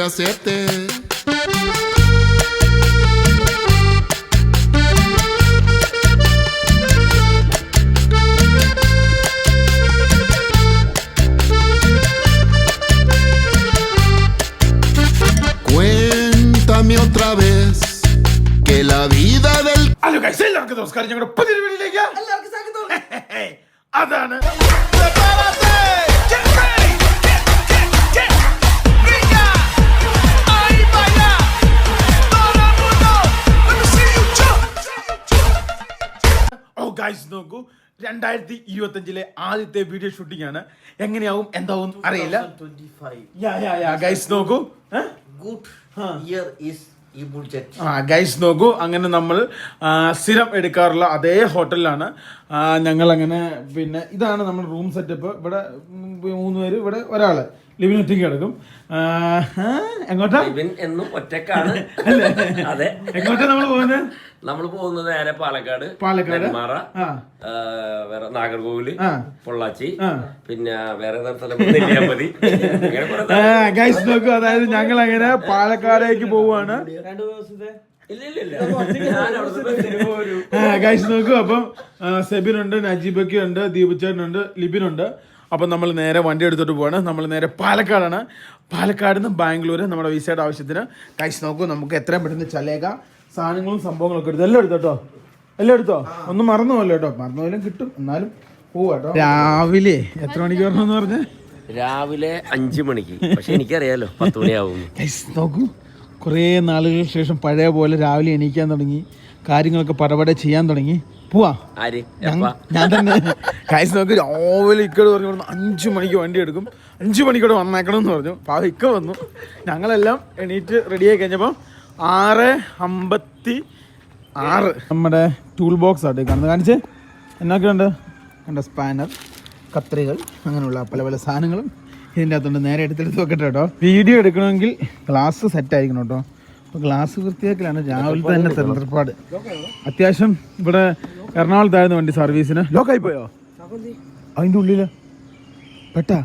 mejor te acepte. Cuéntame otra vez que la vida del hello guys എല്ലാവർക്കും നമസ്കാരം ഞങ്ങളുടെ പുതിയ വീഡിയോയിലേക്ക് അതാണ് രണ്ടായിരത്തി ഇരുപത്തഞ്ചിലെ ആദ്യത്തെ വീഡിയോ ഷൂട്ടിംഗ് ആണ്. എങ്ങനെയാവും? എന്താവും? അറിയില്ല. 25. യാ യാ യാ ഗൈസ് നോക്കൂ. ഏ? Good year is ഈ budget. ആ ഗൈസ് നോക്കൂ. അങ്ങനെ നമ്മൾ സ്ഥിരം എടുക്കാറുള്ള അതേ ഹോട്ടലിലാണ്. ഞങ്ങൾ അങ്ങനെ പിന്നെ ഇതാണ് നമ്മുടെ റൂം സെറ്റപ്പ് ഇവിടെ മൂന്ന് പേര് ഇവിടെ ഒരാൾ. ലിവിൻ ഒറ്റയ്ക്ക് കിടക്കും. എങ്ങോട്ടാ? ലിവിൻ എന്നും ഒറ്റക്കാണ് അതെ. എങ്ങോട്ടാ നമ്മൾ പോകുന്നത്? നമ്മൾ പോകുന്നത് നേരെ പാലക്കാട് പാലക്കാട്? മാറ വേറെ നാഗർകോവിൽ. പൊള്ളാച്ചി ആ. പിന്നെ വേറെ സ്ഥലം നെല്ലിയാമ്പതി. ഗൈസ് നോക്കൂ അതായത് ഞങ്ങൾ അങ്ങനെ പാലക്കാടേക്ക് പോവാണ്. രണ്ടു ദിവസത്തെ? ഗൈസ് നോക്കൂ അപ്പം സെബിനുണ്ട് നജീബക്കുണ്ട് ഉണ്ട് ലിബിനുണ്ട്. അപ്പം നമ്മൾ നേരെ വണ്ടി എടുത്തിട്ട് പോവാണ്. നമ്മൾ നേരെ പാലക്കാടാണ്. പാലക്കാട് നിന്ന് ബാംഗ്ലൂർ നമ്മുടെ വിസയുടെ ആവശ്യത്തിന്. കൈസ് നോക്കൂ നമുക്ക് എത്രയും പെട്ടെന്ന് ചലേക സാധനങ്ങളും സംഭവങ്ങളൊക്കെ എടുത്തു എല്ലാം എടുത്തോട്ടോ എല്ലാം എടുത്തോ? ഒന്നും മറന്നു പോലോ കേട്ടോ മറന്നു പോലും കിട്ടും. എന്നാലും പോവാട്ടോ രാവിലെ എത്ര മണിക്ക് വരണമെന്ന് പറഞ്ഞേ? രാവിലെ അഞ്ചു മണിക്ക്. പക്ഷെ എനിക്കറിയാലോ പത്ത് മണിയാവും. നോക്കൂ കുറേ നാളുകൾക്ക് ശേഷം പഴയ പോലെ രാവിലെ എണീക്കാൻ തുടങ്ങി. കാര്യങ്ങളൊക്കെ പടപടെ ചെയ്യാൻ തുടങ്ങി. പോവാ. ആര്? ഞാൻ തന്നെ. കാശ് നോക്കി രാവിലെ ഇക്കട് പറഞ്ഞു പറഞ്ഞു അഞ്ചു മണിക്ക് വണ്ടി എടുക്കും. അഞ്ചു മണിക്കൂടെ വന്നേക്കണം എന്ന് പറഞ്ഞു. പാവം ഇക്ക വന്നു. ഞങ്ങളെല്ലാം എണീറ്റ് റെഡിയായി കഴിഞ്ഞപ്പോൾ ആറ് അമ്പത്തി ആറ്. നമ്മുടെ ടൂൾ ബോക്സ് ആട്ടെ കാണുന്നത്. കാണിച്ച്. എന്നൊക്കെയുണ്ട് കണ്ട സ്പാനർ കത്രികൾ അങ്ങനെയുള്ള പല പല സാധനങ്ങളും ഇതിന്റെ അകത്തുണ്ട്. നേരെ എടുത്തെടുത്ത് വെക്കട്ടെ കേട്ടോ. വീഡിയോ എടുക്കണമെങ്കിൽ ഗ്ലാസ് സെറ്റ് ആയിരിക്കണം കേട്ടോ. ഗ്ലാസ് വൃത്തിയാക്കലാണ്. രാവിലെ തന്നെ തെരഞ്ഞെടുപ്പാട് അത്യാവശ്യം ഇവിടെ എറണാകുളത്തായിരുന്നു വണ്ടി സർവീസിന്. ലോക്കായി പോയോ അതിന്റെ ഉള്ളിൽ. പെട്ടാ.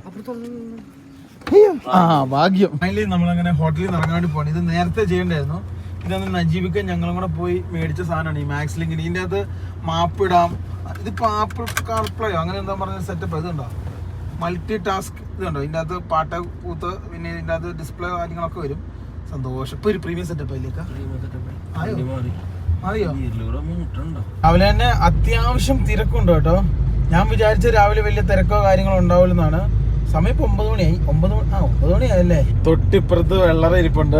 ആ ഭാഗ്യം. ഫൈനലി നമ്മളങ്ങനെ ഹോട്ടലിൽ നിന്ന് ഇറങ്ങാൻ വേണ്ടി പോകണം ഇത് നേരത്തെ ചെയ്യണ്ടായിരുന്നു. ഇതൊന്നും നജീബിക്കാൻ ഞങ്ങളും കൂടെ പോയി മേടിച്ച സാധനമാണ് ഈ മാക്സ് ലിങ്കിന് ഇതിന്റെ അകത്ത് മാപ്പ് ഇടാം. ഇതിപ്പോൾ ആപ്പിൾ കാർപ്ലയോ? അങ്ങനെ എന്താ പറഞ്ഞ സെറ്റപ്പ് ഇതുണ്ടോ മൾട്ടി ടാസ്ക് ഇതുണ്ടോ ഇതിന്റെ അകത്ത് പാട്ട കൂത്ത് പിന്നെ ഇതിന്റെ അകത്ത് ഡിസ്പ്ലേ കാര്യങ്ങളൊക്കെ വരും. സന്തോഷം. ഇപ്പൊ ഒരു പ്രീമിയം സെറ്റപ്പ് അറിയോ രാവിലെ തന്നെ അത്യാവശ്യം തിരക്കുണ്ട് കേട്ടോ. ഞാൻ വിചാരിച്ച രാവിലെ വലിയ തിരക്കോ കാര്യങ്ങളോ ഉണ്ടാവില്ലെന്നാണ്. സമയം ഇപ്പൊ ഒമ്പത് മണിയായി. ഒമ്പത് മണി ആ ഒമ്പത് മണിയായല്ലേ? തൊട്ടിപ്പുറത്ത് വെള്ളറ ഇരിപ്പുണ്ട്.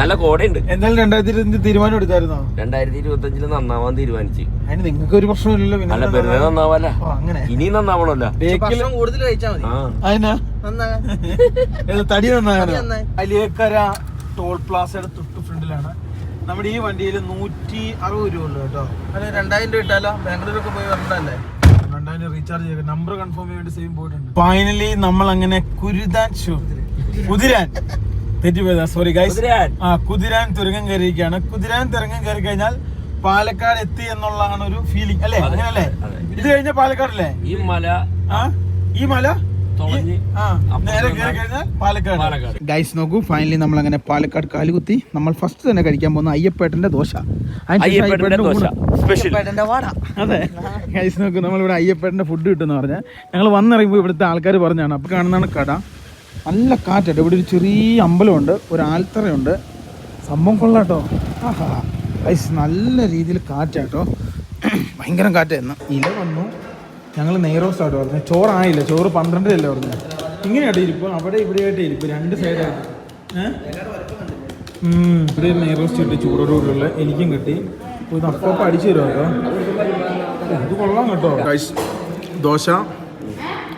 നല്ല കോടയുണ്ട്. എന്തായാലും രണ്ടായിരത്തി ഇരുപത്തി തീരുമാനം എടുത്തായിരുന്നോ? രണ്ടായിരത്തി ഇരുപത്തി അഞ്ചിൽ നന്നാവാൻ തീരുമാനിച്ചു. അതിന് നിങ്ങൾക്ക് ഒരു പ്രശ്നമില്ലല്ലോ പിന്നെ വെറുതെ നന്നാവല്ല. അങ്ങനെ. ഇനി നന്നാവണല്ലോ കൂടുതൽ കഴിച്ചാൽ മതി. തടി നന്നാകാനോ? അലിയക്കര. ടോൾ പ്ലാസയുടെ തൊട്ട് ഫ്രണ്ടിലാണ്. നമ്മുടെ ഈ വണ്ടിയിൽ നൂറ്റി അറുപത് രൂപ ഉള്ളു കേട്ടോ. അല്ല രണ്ടായിരം രൂപ ഇട്ടാലോ? ബാംഗ്ലൂരൊക്കെ പോയി വരണ്ടല്ലേ രണ്ടായിരം റീചാർജ് ചെയ്ത് നമ്പർ കൺഫേം ചെയ്യാൻ വേണ്ടി സെയിം പോയിട്ടുണ്ട്. ഫൈനലി നമ്മൾ അങ്ങനെ കുരുതാൻ കുതിരാൻ. തെറ്റിപ്പോയതാ സോറി ഗൈസ്. ആ കുതിരാൻ തുരങ്കം കയറിയിരിക്കുകയാണ്. കുതിരാൻ തുരങ്കം കയറി കഴിഞ്ഞാൽ പാലക്കാട് എത്തി എന്നുള്ളതാണ് ഒരു ഫീലിംഗ് അല്ലേ അങ്ങനല്ലേ. ഇത് കഴിഞ്ഞ പാലക്കാടല്ലേ? ഈ മല ആ? ഈ മല? ഗൈസ് നോക്കൂ ഫൈനലി നമ്മൾ അങ്ങനെ പാലക്കാട്. കാലുകുത്തി നമ്മൾ ഫസ്റ്റ് തന്നെ കഴിക്കാൻ പോകുന്ന അയ്യപ്പേട്ടന്റെ ദോശ. അയ്യപ്പേട്ടന്റെ വാട. അതെ. ഗൈസ് നോക്കൂ നമ്മളിവിടെ അയ്യപ്പേട്ടന്റെ ഫുഡ് കിട്ടുമെന്ന് പറഞ്ഞാൽ ഞങ്ങൾ വന്നിറങ്ങുമ്പോൾ ഇവിടുത്തെ ആൾക്കാർ പറഞ്ഞാണ് അപ്പോൾ കാണുന്നതാണ് കട. നല്ല കാറ്റുണ്ട് ഇവിടെ ഒരു ചെറിയ അമ്പലമുണ്ട് ഒരു ആൽത്തറയുണ്ട്. സംഭവം കൊള്ളാട്ടോ. ആഹാ. ഗൈസ് നല്ല രീതിയിൽ കാറ്റാട്ടോ ഭയങ്കര കാറ്റായിരുന്നു. ഇല വന്നു. ഞങ്ങൾ നെയ്റോസ്റ്റായിട്ട് പറഞ്ഞത്. ചോറായില്ല? ചോറ് പന്ത്രണ്ടിലല്ലേ പറഞ്ഞത്? ഇങ്ങനെയായിട്ട് ഇരിപ്പ്. അവിടെ ഇവിടെയായിട്ട് ഇരിപ്പ്. രണ്ട് സൈഡായിട്ട്. ഇവിടെ നെയ്റോസ്റ്റ് കിട്ടി ചൂടോടുകൂടിയുള്ള എനിക്കും കിട്ടി. ഇത് അപ്പം അടിച്ചു തരുമോ കേട്ടോ ഇത് കൊള്ളാം കേട്ടോ. ദോശ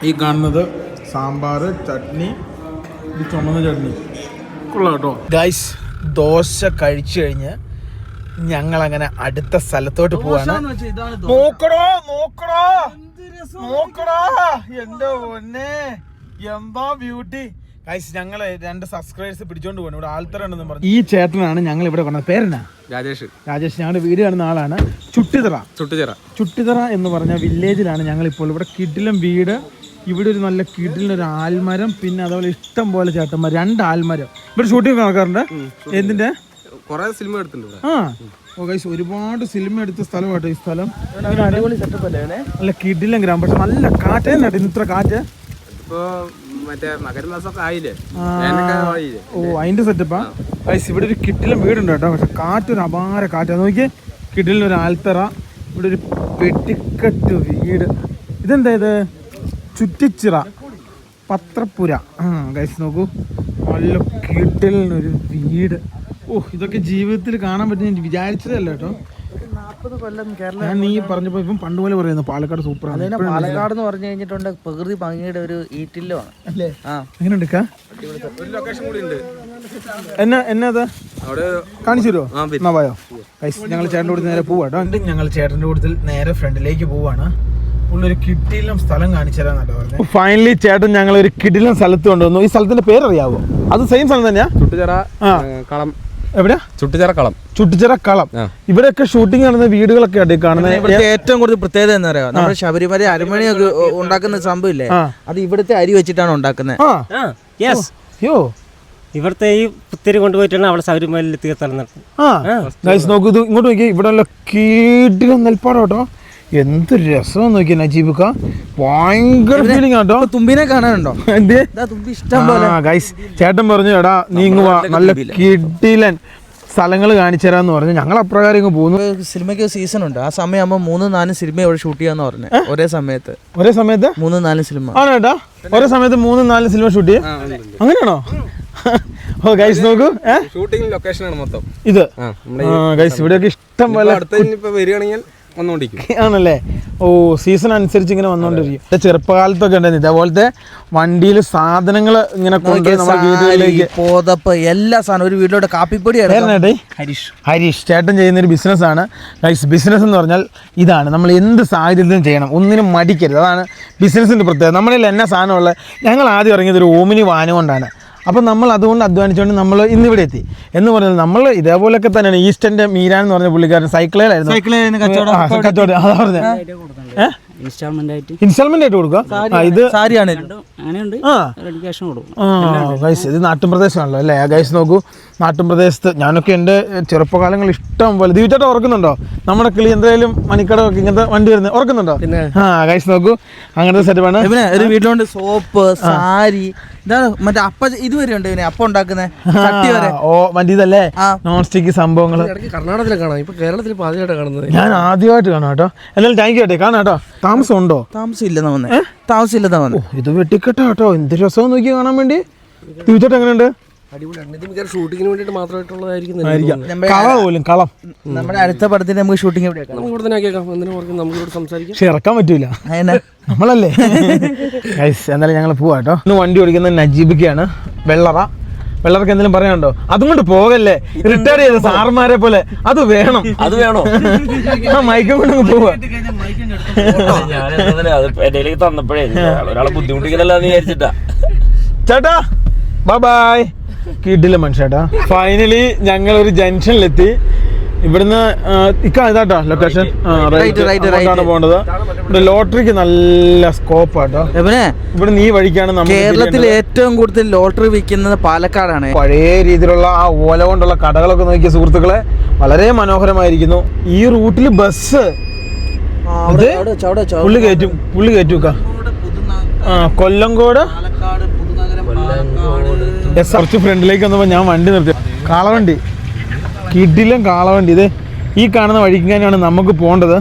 ഈ കാണുന്നത് സാമ്പാർ ചട്നി ഇത് ചുമന്ന ചട്നി. കൊള്ളാം കേട്ടോ. ഗൈസ് ദോശ കഴിച്ചു കഴിഞ്ഞ് ഞങ്ങൾ അങ്ങനെ അടുത്ത സ്ഥലത്തോട്ട് പോവാണ്. നോക്കണോ നോക്കണോ നോക്കണോ എന്റെ പൊന്നെ. എന്താ ബ്യൂട്ടി ഗൈസ് ഞങ്ങൾ രണ്ട് സബ്സ്ക്രൈബേഴ്സ് പിടിച്ചോണ്ട് പോകണം ഇവിടെ ആൾത്തറ ഉണ്ടെന്ന് പറഞ്ഞു. ഈ ചേട്ടനാണ് ഞങ്ങൾ ഇവിടെ കൊണ്ടത് പേരെന്നാ? രാജേഷ്. രാജേഷ് ഞങ്ങളുടെ വീട് കാണുന്ന ആളാണ്. ചുട്ടിതറ. ചുട്ടിതറ ചുട്ടിതറ എന്ന് പറഞ്ഞ വില്ലേജിലാണ് ഞങ്ങൾ ഇപ്പോൾ ഇവിടെ കിടിലം വീട്. ഇവിടെ ഒരു നല്ല കിടിലൊരു ആൽമരം. പിന്നെ അതുപോലെ ഇഷ്ടം പോലെ ചേട്ടന്മാർ രണ്ട് ആൽമരം. ഇവിടെ ഷൂട്ടിംഗ് നടക്കാറുണ്ട്. എന്തിന്റെ? കൊറേ സിനിമ എടുത്തിട്ടുണ്ട് ഇവിടെ. ആ. ഓ ഗൈസ് ഒരുപാട് സിനിമ എടുത്ത സ്ഥലമാട്ടോ ഈ സ്ഥലം. അടിപൊളി സെറ്റപ്പ് അല്ലേ നല്ല കിടിലം ഗ്രാമം. പക്ഷെ നല്ല കാറ്റ് തന്നെ ഇത്ര കാറ്റ്. ഇപ്പോ മറ്റേ മകരമാസമൊക്കെ ആയില്ലേ? ഓ അതിന്റെ സെറ്റപ്പാ ഗൈസ് ഇവിടെ ഒരു കിട്ടിലും വീടുണ്ട് കേട്ടോ. പക്ഷെ കാറ്റൊരു അപാര കാറ്റാ. നോക്കിയേ കിട്ടിലിന് ഒരു ആൽത്തറ ഇവിടെ ഒരു പെട്ടിക്കെട്ട് വീട്. ഇതെന്താ ഇത്? ചുറ്റിച്ചിറ പത്രപ്പുര. ആ ഗൈസ് നോക്കൂ. നല്ല കിട്ടിലിനൊരു വീട്. ഓ ഇതൊക്കെ ജീവിതത്തിൽ കാണാൻ പറ്റുന്ന വിചാരിച്ചതല്ല കേട്ടോ. നാൽപ്പത് കൊല്ലം കേരള ഞാൻ നീ പറഞ്ഞപ്പോ ഇപ്പം പണ്ട് പോലെ പറയുന്നു പാലക്കാട് സൂപ്പറാണ്. അതിനെ പാലക്കാട് എന്ന് പറഞ്ഞു കഴിഞ്ഞിട്ടുണ്ട് പ്രകൃതി ഭംഗിയുടെ ഒരു ഈറ്റില്ലമാണ് അല്ലേ? ആ. എങ്ങനെ എടുക്കാ ഒരു ലൊക്കേഷൻ കൂടി ഉണ്ട്. എന്നാ കാണിച്ചു തരുമോ പോയോ ഞങ്ങൾ ചേട്ടന്റെ കൂടെ നേരെ പോവാട്ടോ ഞങ്ങൾ ചേട്ടന്റെ കൂട്ടത്തിൽ നേരെ ഫ്രണ്ടിലേക്ക് പോവാണ്. ഉള്ളൊരു കിടിലം സ്ഥലം കാണിച്ചു തരാന്നല്ലോ ഫൈനലി ചേട്ടൻ ഞങ്ങൾ ഒരു കിടിലം സ്ഥലത്ത് കൊണ്ടുവന്നു. ഈ സ്ഥലത്തിന്റെ പേരറിയാവോ? അത് സെയിം സ്ഥലം തന്നെയാ? ചുട്ടുചിറ കളം. എവിടെയാ? ചുട്ടുചിറ കളം ചുട്ടിച്ചിറ കളം ആ. ഇവിടെയൊക്കെ ഷൂട്ടിംഗ് നടന്ന വീടുകളൊക്കെ ആയിട്ട് കാണുന്നത്. ഇവിടുത്തെ ഏറ്റവും കൂടുതൽ പ്രത്യേകത എന്താ പറയാ നമ്മുടെ ശബരിമല അരമണിയൊക്കെ ഉണ്ടാക്കുന്ന സംഭവം ഇല്ലേ അത് ഇവിടുത്തെ അരി വെച്ചിട്ടാണ് ഉണ്ടാക്കുന്നത്. ആ. യെസ് യോ. ഇവിടുത്തെ ഈ പുത്തിരി കൊണ്ടുപോയിട്ടാണ് അവിടെ ശബരിമലയിൽ തീർത്ഥാടനം നടത്തുന്നത്. നോക്കൂ ഇങ്ങോട്ട് നോക്കി ഇവിടെ നല്ല കീടിലം നെൽപ്പാടം കേട്ടോ എന്ത് രസം നോക്കിയ നജീബിക്ക. ഭയങ്കര ഫീലിംഗ് ആട്ടോ തുമ്പിനെ കാണാനുണ്ടോ? തുമ്പി ഇഷ്ടം പോലെ. ആ ഗൈസ് ചേട്ടൻ പറഞ്ഞു എടാ നീ ഇങ്ങ് വാ നല്ല കിടിലൻ. സ്ഥലങ്ങൾ കാണിച്ചു തരാന്ന് പറഞ്ഞു. ഞങ്ങൾ അപ്രകാരം ഇങ്ങ് പോകുന്നു സിനിമയ്ക്ക് സീസൺ ഉണ്ട്. ആ സമയമാകുമ്പോൾ മൂന്ന് നാല് സിനിമ ഇവിടെ ഷൂട്ട് ചെയ്യാന്ന് പറഞ്ഞു. ഒരേ സമയത്ത്. ഒരേ സമയത്ത്? മൂന്ന് നാല് സിനിമ. ആണോ ഏട്ടാ? ഒരേ സമയത്ത് മൂന്ന് നാല് സിനിമ ഷൂട്ട് ചെയ്യാം. അങ്ങനെയാണോ? ഓ ഗൈസ് നോക്കൂ. ഷൂട്ടിംഗ് ലൊക്കേഷൻ ആണ് മൊത്തം. ഇത്. ഗൈസ് ഇവിടെയൊക്കെ ഇഷ്ടം പോലെ വരികയാണെങ്കിൽ ആണല്ലേ? ഓ സീസൺ അനുസരിച്ച് ഇങ്ങനെ വന്നോണ്ടിരിക്കും എന്റെ ചെറുപ്പകാലത്തൊക്കെ ഉണ്ടായിരുന്നു. ഇതേപോലത്തെ വണ്ടിയിൽ സാധനങ്ങൾ ഇങ്ങനെ പോതപ്പ് എല്ലാ സാധനം ഒരു വീട്ടിലോട്ട് കാപ്പിപ്പൊടി ഹരീഷ്. ഹരീഷ് ചേട്ടൻ ചെയ്യുന്ന ഒരു ബിസിനസ്സാണ് ഗൈസ് ബിസിനസ് എന്ന് പറഞ്ഞാൽ ഇതാണ്. നമ്മൾ എന്ത് സാഹചര്യത്തിലും ചെയ്യണം. ഒന്നിനും മടിക്കരുത്. അതാണ് ബിസിനസിന്റെ പ്രത്യേകത. നമ്മളിൽ എന്നാ സാധനമുള്ളത്? ഞങ്ങൾ ആദ്യം ഇറങ്ങിയത് ഒരു ഓമിനി വാനം കൊണ്ടാണ്. അപ്പം നമ്മൾ അതുകൊണ്ട് അധ്വാനിച്ചുകൊണ്ട് നമ്മൾ ഇന്നിവിടെ എത്തി. എന്ന് പറഞ്ഞാൽ നമ്മൾ ഇതേപോലെയൊക്കെ തന്നെയാണ് ഈസ്റ്റന്റെ മീരാൻ എന്ന് പറഞ്ഞ പുള്ളിക്കാരൻ സൈക്കിളിലായിരുന്നു കച്ചവടം. അതാ പറഞ്ഞത് ഇൻസ്റ്റാൾമെന്റ് ആയിട്ട്. കൊടുക്കുക? ഇത് സാരിയാണ്. ആ. ഇത് നാട്ടിൻ പ്രദേശമാണല്ലോ അല്ലേ ഗൈസ് നോക്കൂ. നാട്ടിൻ പ്രദേശത്ത് ഞാനൊക്കെ എന്റെ ചെറുപ്പകാലങ്ങൾ ഇഷ്ടം പോലെ ദീപിച്ചേട്ടൻ ഓർക്കുന്നുണ്ടോ? നമ്മുടെ കിളി എന്തായാലും മണിക്കടമൊക്കെ ഇങ്ങനത്തെ വണ്ടി വരുന്നത് ഓർക്കുന്നുണ്ടോ? ആ കഴിച്ച് നോക്കൂ. അങ്ങനത്തെ സെറ്റപ്പാണ് ഇവനെ ഒരു വീട്ടിലുണ്ട് സോപ്പ് സാരി ഇതാ മറ്റേ അപ്പ ഇതുവരെ ഉണ്ട് പിന്നെ അപ്പം ഉണ്ടാക്കുന്നത് വരെ? ഓ വണ്ടി ഇതല്ലേ. നോൺ സ്റ്റിക്ക് സംഭവങ്ങൾ കർണാടകത്തിൽ കാണാം. ഇപ്പൊ കേരളത്തിൽ ആദ്യമായിട്ട് കാണുന്നത്. ഞാൻ ആദ്യമായിട്ട് കാണാം കേട്ടോ. എന്നാലും താങ്ക് യു കേട്ടെ കാണാം കേട്ടോ. താമസം ഉണ്ടോ താമസം ഇല്ല വന്നേ താമസം ഇല്ലെന്നാ വന്നേ ഇത് വെട്ടിക്കെട്ടോ കേട്ടോ. എന്ത് രസം നോക്കി കാണാൻ വേണ്ടി. ദീപിച്ചേട്ടൻ എങ്ങനെയുണ്ട്? അടിപൊളിയാണ്. ഇത് മിക്കവാറും ഷൂട്ടിങ്ങിന് വേണ്ടിയിട്ട് മാത്രമായിട്ടുള്ളതായിരിക്കും ആയിരിക്കാം. കളം പോലും കളം നമ്മുടെ അടുത്ത പടത്തിന് നമുക്ക് ഷൂട്ടിംഗ് ഇവിടെ നമുക്ക് ഇവിടെ തന്നെ ആക്കിയേക്കാം എന്തിനു പറഞ്ഞു നമുക്ക് ഇവിടെ സംസാരിക്കാം. പക്ഷെ ഇറക്കാൻ പറ്റൂല. നമ്മളല്ലേ? ഗൈസ് എന്നാലും ഞങ്ങൾ പോവാട്ടോ ഇന്ന് വണ്ടി ഓടിക്കുന്ന നജീബിക്കാണ്. വെള്ളറ. വെള്ളറക്ക് എന്തെങ്കിലും പറയാനുണ്ടോ? അതുകൊണ്ട് പോകല്ലേ? റിട്ടയർ ചെയ്ത സാറുമാരെ പോലെ. അത് വേണം. അത് വേണോ? ആ മൈക്കും കൊണ്ട് പോവാ. തന്നപ്പോഴേ ഒരാളെ ബുദ്ധിമുട്ടിക്കലല്ലോ എന്ന് വിചാരിച്ചിട്ടാ. ചേട്ടാ ബൈ ബൈ കിട്ടില്ല മനുഷ്യട്ടാ ഫൈനലി ഞങ്ങൾ ഒരു ജംഗ്ഷനിലെത്തി. ഇവിടുന്ന് ആ, ഇക്ക ലൊക്കേഷൻ Right, right, right. പോകേണ്ടത്. ഇവിടെ ലോട്ടറിക്ക് നല്ല സ്കോപ്പ് ആട്ടോ. ഇവനെ ഇവിടെ നീ വഴിക്കാണ് നമ്മൾ കേരളത്തിൽ ഏറ്റവും കൂടുതൽ ലോട്ടറി വിൽക്കുന്നത് പാലക്കാടാണ്. പഴയ രീതിയിലുള്ള ആ ഓല കൊണ്ടുള്ള കടകളൊക്കെ നോക്കിയ സുഹൃത്തുക്കളെ വളരെ മനോഹരമായിരിക്കുന്നു. ഈ റൂട്ടിൽ ബസ്. പുള്ളി കയറ്റും പുള്ളി കയറ്റൂക്ക. ആ കൊല്ലംകോട്? യെസ് കുറച്ച് ഫ്രണ്ടിലേക്ക് വന്നപ്പോൾ ഞാൻ വണ്ടി നിർത്തി. കാളവണ്ടി. കിഡിലും കാളവണ്ടി. ഇത് ഈ കാണുന്ന വഴിക്കാനാണ് നമുക്ക് പോകേണ്ടത്.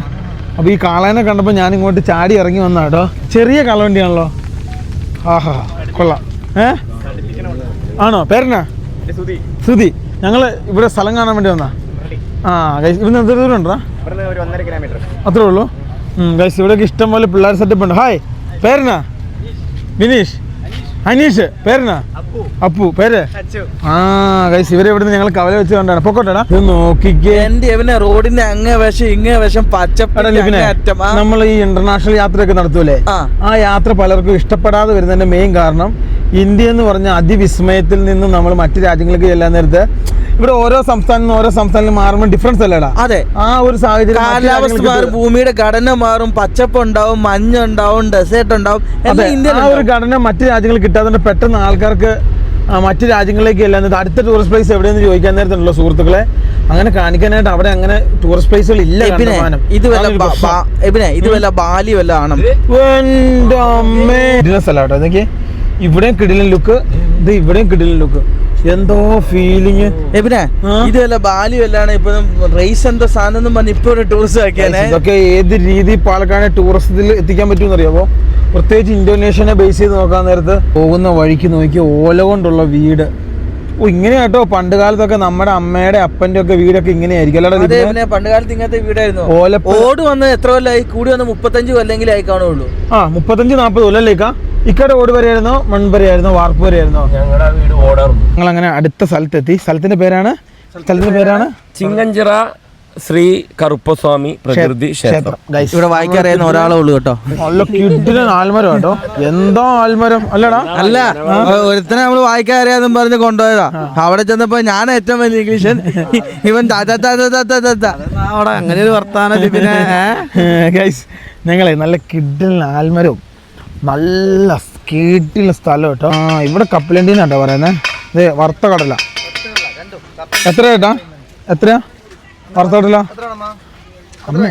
അപ്പോൾ ഈ കാളേനെ കണ്ടപ്പോൾ ഞാൻ ഇങ്ങോട്ട് ചാടി ഇറങ്ങി വന്ന കേട്ടോ ചെറിയ കാളവണ്ടിയാണല്ലോ. ആഹാ കൊള്ളാം. ഏ? ആണോ? പേരെന്നാ? ശ്രുതി. ഞങ്ങൾ ഇവിടെ സ്ഥലം കാണാൻ വേണ്ടി വന്നാ. ആ ഗൈസ് ഇവിടെ എത്ര ദൂരം ഉണ്ടോ അത്രേ ഉള്ളൂ. ഗൈസ് ഇവിടെയൊക്കെ ഇഷ്ടം പോലെ പിള്ളേർ സെറ്റപ്പ് ഉണ്ട്. ഹായ് പേരെന്നാ? ബിനീഷ് അനീഷ് പേരെന്നാ? അപ്പു. പേര്? ആ കൈസ് ഇവരെ ഇവിടുന്ന് ഞങ്ങൾ കവല വെച്ച് കണ്ടാണ് പൊക്കോട്ടെടാ ഇത് നോക്കിക്കേ. എന്റെ ഇവനെ റോഡിന്റെ അങ്ങേ വശം ഇങ്ങേ വശം ആ, നമ്മൾ ഈ ഇന്റർനാഷണൽ യാത്രയൊക്കെ നടത്തൂലേ. ആ. യാത്ര പലർക്കും ഇഷ്ടപ്പെടാതെ വരുന്നതിന്റെ മെയിൻ കാരണം ഇന്ത്യ എന്ന് പറഞ്ഞ അതിവിസ്മയത്തിൽ നിന്ന് നമ്മൾ മറ്റു രാജ്യങ്ങളിലേക്ക് ചെല്ലാൻ നേരത്ത് ഇവിടെ ഓരോ സംസ്ഥാനം ഓരോ സംസ്ഥാനത്തിൽ മാറുമ്പോൾ ഡിഫറൻസ് അല്ലേടാ അതെ. ആ ഒരു സാഹചര്യം കാലാവസ്ഥ രാജ്യങ്ങൾക്ക് മാറും ഭൂമിയുടെ ഘടന മാറും പച്ചപ്പ് ഉണ്ടാവും മഞ്ഞുണ്ടാവും ഡെസേർട്ട് ഉണ്ടാവും ആ ഒരു ഘടന മറ്റു രാജ്യങ്ങളിൽ കിട്ടാതെ പെട്ടെന്ന് ആൾക്കാർക്ക് മറ്റു രാജ്യങ്ങളിലേക്ക് അല്ല എന്നിട്ട് അടുത്ത ടൂറിസ്റ്റ് പ്ലേസ് എവിടെയെന്ന് ചോദിക്കാൻ നേരത്തുള്ള സുഹൃത്തുക്കളെ. അങ്ങനെ കാണിക്കാനായിട്ട് അവിടെ അങ്ങനെ ടൂറിസ്റ്റ് പ്ലേസുകൾ ഇല്ല ഇത് വല്ല ഇത് വല്ല ബാലി വല്ല ആണ്? സ്ഥലം കേട്ടോ ഇവിടെയും കിടിലൻ ലുക്ക് ഇത് ഇവിടെയും കിടിലൻ ലുക്ക് എന്തോ ഫീലിങ് എബിനെ ആ? ഇത് ബാലി വല്ലാണ് ഇപ്പൊ റേസ് എന്തോ സാധനം പറഞ്ഞ് ഇപ്പൊ ഒരു ടൂറിസ്റ്റ് ആക്കിയാനെ ഇതൊക്കെ ഏത് രീതി പാലക്കാടിനെ ടൂറിസത്തിൽ എത്തിക്കാൻ പറ്റുമെന്ന് അറിയാമോ പ്രത്യേകിച്ച് ഇന്തോനേഷ്യനെ ബേസ് ചെയ്ത് നോക്കാൻ നേരത്ത് പോകുന്ന വഴിക്ക് നോക്കി ഓല കൊണ്ടുള്ള വീട്. ഓ ഇങ്ങനെ കേട്ടോ പണ്ട് കാലത്തൊക്കെ നമ്മുടെ അമ്മയുടെ അപ്പന്റെ ഒക്കെ വീടൊക്കെ ഇങ്ങനെയായിരിക്കും. അല്ലാതെ പിന്നെ പണ്ട് കാലത്ത് ഇങ്ങനത്തെ വീടായിരുന്നു. ഓല ഓട് വന്ന് എത്ര കൊല്ലായി? കൂടി വന്ന് മുപ്പത്തഞ്ച് കൊല്ലെങ്കിലേ ആയി കാണുള്ളൂ. ആ മുപ്പത്തഞ്ച് നാൽപ്പത് കൊല്ലല്ലേക്കാ ഇക്കടെ ഓട് വരെയായിരുന്നോ മൺവരെയായിരുന്നോ വാർപ്പ് വരെയായിരുന്നോ. ഞങ്ങളുടെ വീട് ഓടാറുണ്ട്. ഞങ്ങൾ അങ്ങനെ അടുത്ത സ്ഥലത്തെത്തി. സ്ഥലത്തിന്റെ പേരാണ്? സ്ഥലത്തിന്റെ പേരാണ്? ചിങ്ങഞ്ചിറ ശ്രീ കറുപ്പസ്വാമി പ്രകൃതി ക്ഷേത്രം. Guys, ഇവിടെ വായിക്കറിയുന്ന ഒരാളെ ഉള്ളൂ കേട്ടോ. നല്ല കിഡിന് ആൽമരം കേട്ടോ. എന്തോ ആൽമരം. അല്ലടാ. അല്ല ഒരുത്തനെ നമ്മൾ വായിക്കാറിയാന്നും പറഞ്ഞ് കൊണ്ടുപോയതാ. അവിടെ ചെന്നപ്പോ ഞാൻ ഏറ്റവും വലിയ ഇംഗ്ലീഷൻ ഇവൻ. അവിടെ അങ്ങനെ ഒരു വർത്താനം പിന്നെ ഗൈസ് ഞങ്ങളെ നല്ല കിഡിന് ആൽമരവും. നല്ല കിഡിലെ സ്ഥലം കേട്ടോ. ആ ഇവിടെ കപ്പലണ്ടിന്നാട്ടോ പറയുന്നത് ഇത് വറുത്ത കടല. എത്ര കേട്ടാ എത്രയാ? വറുത്ത കടല? അമ്മേ.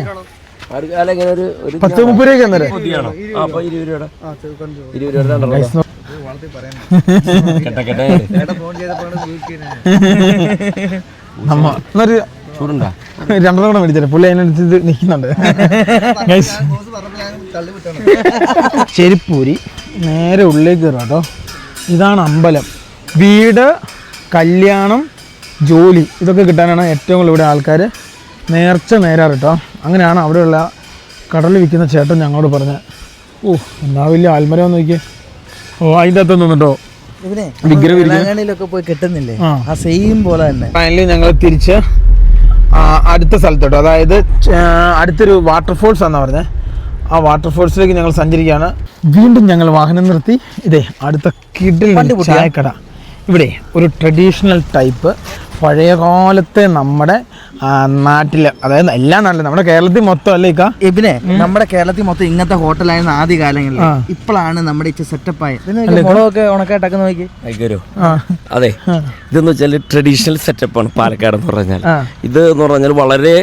പത്ത് മുപ്പത് രൂപയ്ക്ക് അന്നേരം കെട്ട കെട്ട. നമ്മ എന്നൊരു ചൂടുണ്ടാ? രണ്ടെണ്ണം കൂടെ മേടിച്ചേ പുള്ളി അതിനനുസരിച്ച് നിൽക്കുന്നുണ്ട്. ചെരിപ്പൂരി. നേരെ ഉള്ളിലേക്ക് കയറും കേട്ടോ. ഇതാണ് അമ്പലം. വീട് കല്യാണം ജോലി. ഇതൊക്കെ കിട്ടാനാണ് ഏറ്റവും കൂടുതൽ ഇവിടെ ആൾക്കാർ നേർച്ച നേരാറ് കേട്ടോ. അങ്ങനെയാണ് അവിടെയുള്ള കടൽ വിൽക്കുന്ന ചേട്ടൻ ഞങ്ങളോട് പറഞ്ഞത്. ഓ എന്നാ വലിയ ആൽമരം നോക്കിയേ. ഓ അതിന്റെ അകത്ത് കേട്ടോ ഇവിടെ വിഗ്രഹം. പോയി കിട്ടുന്നില്ലേ? ആ. സെയിം പോലെ തന്നെ. ഫൈനലി ഞങ്ങൾ തിരിച്ച് അടുത്ത സ്ഥലത്തോട്ട്. അതായത് അടുത്തൊരു വാട്ടർഫോൾസ് ആണെന്ന് പറഞ്ഞത് ആ വാട്ടർഫോൾസിലേക്ക് ഞങ്ങൾ സഞ്ചരിക്കുകയാണ്. വീണ്ടും ഞങ്ങൾ വാഹനം നിർത്തി. ഇതേ അടുത്ത കിഡിൽ ചായക്കട. ഇവിടെ ഒരു ട്രഡീഷണൽ ടൈപ്പ് പഴയ കാലത്തെ നമ്മുടെ നാട്ടിൽ. അതായത് എല്ലാ നാട്ടിലും. നമ്മുടെ കേരളത്തിൽ മൊത്തം അല്ലേ ഇക്ക? ഇബിനെ നമ്മുടെ കേരളത്തിൽ മൊത്തം ഇങ്ങനത്തെ ഹോട്ടലായിരുന്നു ആദ്യ കാലങ്ങളിൽ. ഇപ്പോഴാണ് നമ്മുടെ ഇച്ച സെറ്റപ്പ് ആയത് മുളകൊക്കെ ഉണക്കായിട്ടൊക്കെ നോക്കി. അതെ. ഇതെന്ന് വെച്ചാൽ ട്രഡീഷണൽ സെറ്റപ്പ് ആണ് പാലക്കാട് എന്ന് പറഞ്ഞാൽ. ഇത് എന്ന് പറഞ്ഞാൽ വളരെ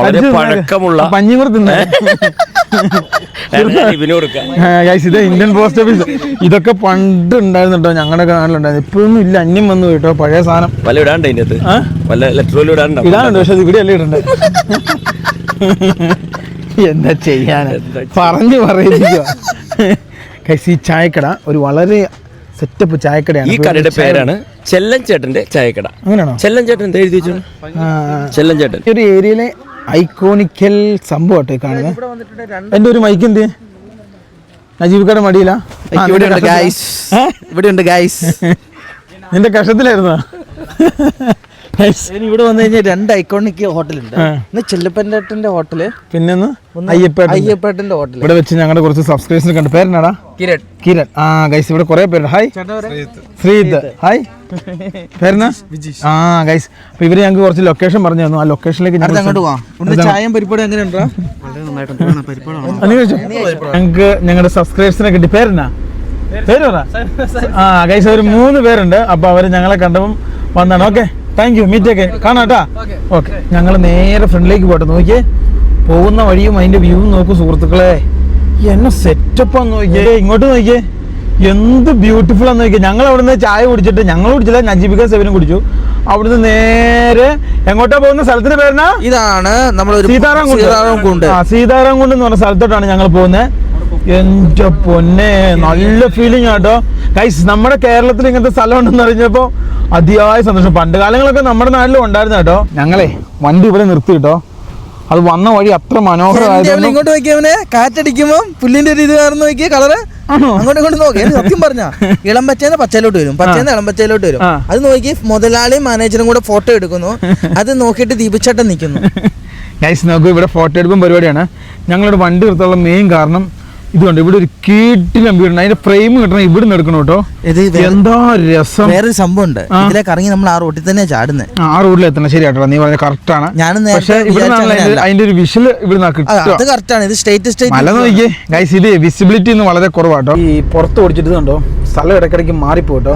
വളരെ പഴക്കമുള്ള പഞ്ഞി ഇത് ഇന്ത്യൻ പോസ്റ്റ് ഓഫീസ് ഇതൊക്കെ പണ്ട് ഉണ്ടായിരുന്നു കേട്ടോ ഞങ്ങളുടെ നാട്ടിലുണ്ടായിരുന്നു. ഇപ്പോഴൊന്നും ഇല്ല അന്യം വന്നു കേട്ടോ പഴയ സാധനം. വല്ല ഇടാണ്ട് അതിന്റെ? വല്ല ലെറ്റർ പോലും ഇടാണ്ട് ഇടാനുണ്ട് പക്ഷെ ഇവിടെ അല്ലേ ഇടണ്ടേ? എന്താ ചെയ്യാൻ പറഞ്ഞു പറയുന്നു ഈ ചായക്കട ഒരു വളരെ സെറ്റപ്പ് ചായക്കടയാണ്. ഈ കടയുടെ പേരാണ് ചെല്ലൻ ചേട്ടന്റെ ചായക്കട. അങ്ങനെയാണോ? ചെല്ലൻ ചേട്ടൻ എന്താ എഴുതി വെച്ചു ചെല്ലൻ ചേട്ടൻ ഒരു ഏരിയയിലെ ഐക്കോണിക്കൽ സംഭവം കേട്ടോ കാണുന്നത്. എന്റെ ഒരു മൈക്ക് എന്ത്? നജീബിക്കയുടെ മടിയില. ഇവിടെയുണ്ട് ഗായ്സ് ഇവിടെ ഉണ്ട് ഗൈസ് നിന്റെ കഷത്തിലായിരുന്നോ? ഇവിടെ വന്നു കഴിഞ്ഞാൽ രണ്ട് ഐക്കോണിക് ഹോട്ടലുണ്ട്. ഒന്ന് ചെല്ലപ്പന്റേട്ടന്റെ ഹോട്ടൽ പിന്നെ അയ്യപ്പേട്ടന്റെ ഹോട്ടൽ ഇവിടെ വെച്ച് ഞങ്ങളുടെ കുറച്ച് സബ്സ്ക്രൈബേഴ്സിനെ കണ്ട്. പേരെന്നാടാ? കിരൺ. കിരൺ. ആ ഗൈസ് ഇവിടെ കുറെ പേരുണ്ട്. ഹായ് ശ്രീത് ഹായ് പേരെന്നാ? ആ ഗൈസ് അപ്പൊ ഇവർ ഞങ്ങൾക്ക് കുറച്ച് ലൊക്കേഷൻ പറഞ്ഞു തന്നു. ആ ലൊക്കേഷനിലേക്ക് എങ്ങനെയുണ്ടോ? ഞങ്ങൾക്ക് ഞങ്ങളുടെ സബ്സ്ക്രൈബേഴ്സിനെ കിട്ടി. പേരെന്നാ? പേര് പറ. ആ ഗൈസ് ഒരു മൂന്ന് പേരുണ്ട്. അപ്പൊ അവർ ഞങ്ങളെ കണ്ടപ്പം വന്നാണ്. ഓക്കെ താങ്ക് യു മീറ്റ് ഒക്കെ കാണാട്ടാ ഓക്കെ ഞങ്ങൾ നേരെ ഫ്രണ്ടിലേക്ക് പോട്ടെ. നോക്കിയേ. പോകുന്ന വഴിയും അതിന്റെ വ്യൂവും നോക്കൂ സുഹൃത്തുക്കളെ. എന്നെ സെറ്റപ്പ് നോക്കിയേ. ഇങ്ങോട്ട് നോക്കിയേ. എന്ത് ബ്യൂട്ടിഫുൾ ആണെന്ന് നോക്കിയാൽ ഞങ്ങൾ അവിടുന്ന് ചായ കുടിച്ചിട്ട് ഞങ്ങൾ കുടിച്ചില്ല നജീബിക സെവനും കുടിച്ചു. അവിടുന്ന് നേരെ എങ്ങോട്ടാ പോകുന്ന സ്ഥലത്തിന്റെ പേരെന്നാ? ഇതാണ് നമ്മൾ സീതാറാം കുണ്ട്. സീതാറാം കുണ്ട്. ആ സീതാറാം കുണ്ട് എന്ന് പറഞ്ഞ സ്ഥലത്തോട്ടാണ് ഞങ്ങൾ പോകുന്നത് എന്റെ പൊന്നെ നല്ല ഫീലിംഗ് ആട്ടോ ഗൈസ് നമ്മുടെ കേരളത്തിൽ ഇങ്ങനത്തെ സ്ഥലം ഉണ്ടെന്ന് അറിഞ്ഞപ്പോ അതിയായ സന്തോഷം. പണ്ട് കാലങ്ങളൊക്കെ നമ്മുടെ നാട്ടിലും ഉണ്ടായിരുന്നു കേട്ടോ. ഞങ്ങളെ വണ്ടി ഇവിടെ നിർത്തി കേട്ടോ. അത് വന്ന വഴി അത്ര മനോഹരമായതുകൊണ്ട് ഇങ്ങോട്ട് നോക്കിയവനെ പുല്ലിന്റെ ഒരു ഇത് കാരണം നോക്കിയ കളറ്. അങ്ങോട്ട് ഇങ്ങോട്ട് നോക്കി. സത്യം പറഞ്ഞ ഇളം പച്ചേന്ന് പച്ചയിലോട്ട് വരും. പച്ചേന്ന് ഇളം പച്ചയിലോട്ട് വരും അത് നോക്കി മുതലാളിയും മാനേജറും കൂടെ ഫോട്ടോ എടുക്കുന്നു. അത് നോക്കിട്ട് ദീപിച്ചേട്ടൻ നിൽക്കുന്നു. ഗൈസ് നോക്കൂ ഇവിടെ ഫോട്ടോ എടുക്കും പരിപാടിയാണ്. ഞങ്ങളുടെ വണ്ടി നിർത്താനുള്ള മെയിൻ കാരണം ഇതുകൊണ്ട് ഇവിടെ ഒരു കീട്ടിലും വീടുണ്ട് അതിന്റെ ഫ്രെയിം കിട്ടണം ഇവിടെ നിന്ന് എടുക്കണം കേട്ടോ. ഇത് വേറെ- എന്താ രസം. വേറൊരു സംഭവം ഉണ്ട്. ഇതിലേക്ക് ഇറങ്ങി നമ്മൾ ആ റോട്ടിൽ തന്നെ ചാടുന്നത് ആ റോഡിൽ എത്തണം. ശരിയാട്ടോ നീ പറഞ്ഞ കറക്റ്റ് ആണ്. ഞാനും നേരത്തെ പക്ഷെ ഇവിടെ അതിന്റെ ഒരു വിഷൽ ഇവിടെ അത് കറക്റ്റ് ആണ്. ഇത് സ്റ്റേറ്റ് മല സ്റ്റേറ്റ് നോക്കിയേ. ഗൈസ് ഇത് വിസിബിലിറ്റി ഒന്നും വളരെ കുറവാട്ടോ ഈ പുറത്ത് ഓടിച്ചിട്ട് കണ്ടോ? സ്ഥലം ഇടയ്ക്കിടയ്ക്ക് മാറിപ്പോട്ടോ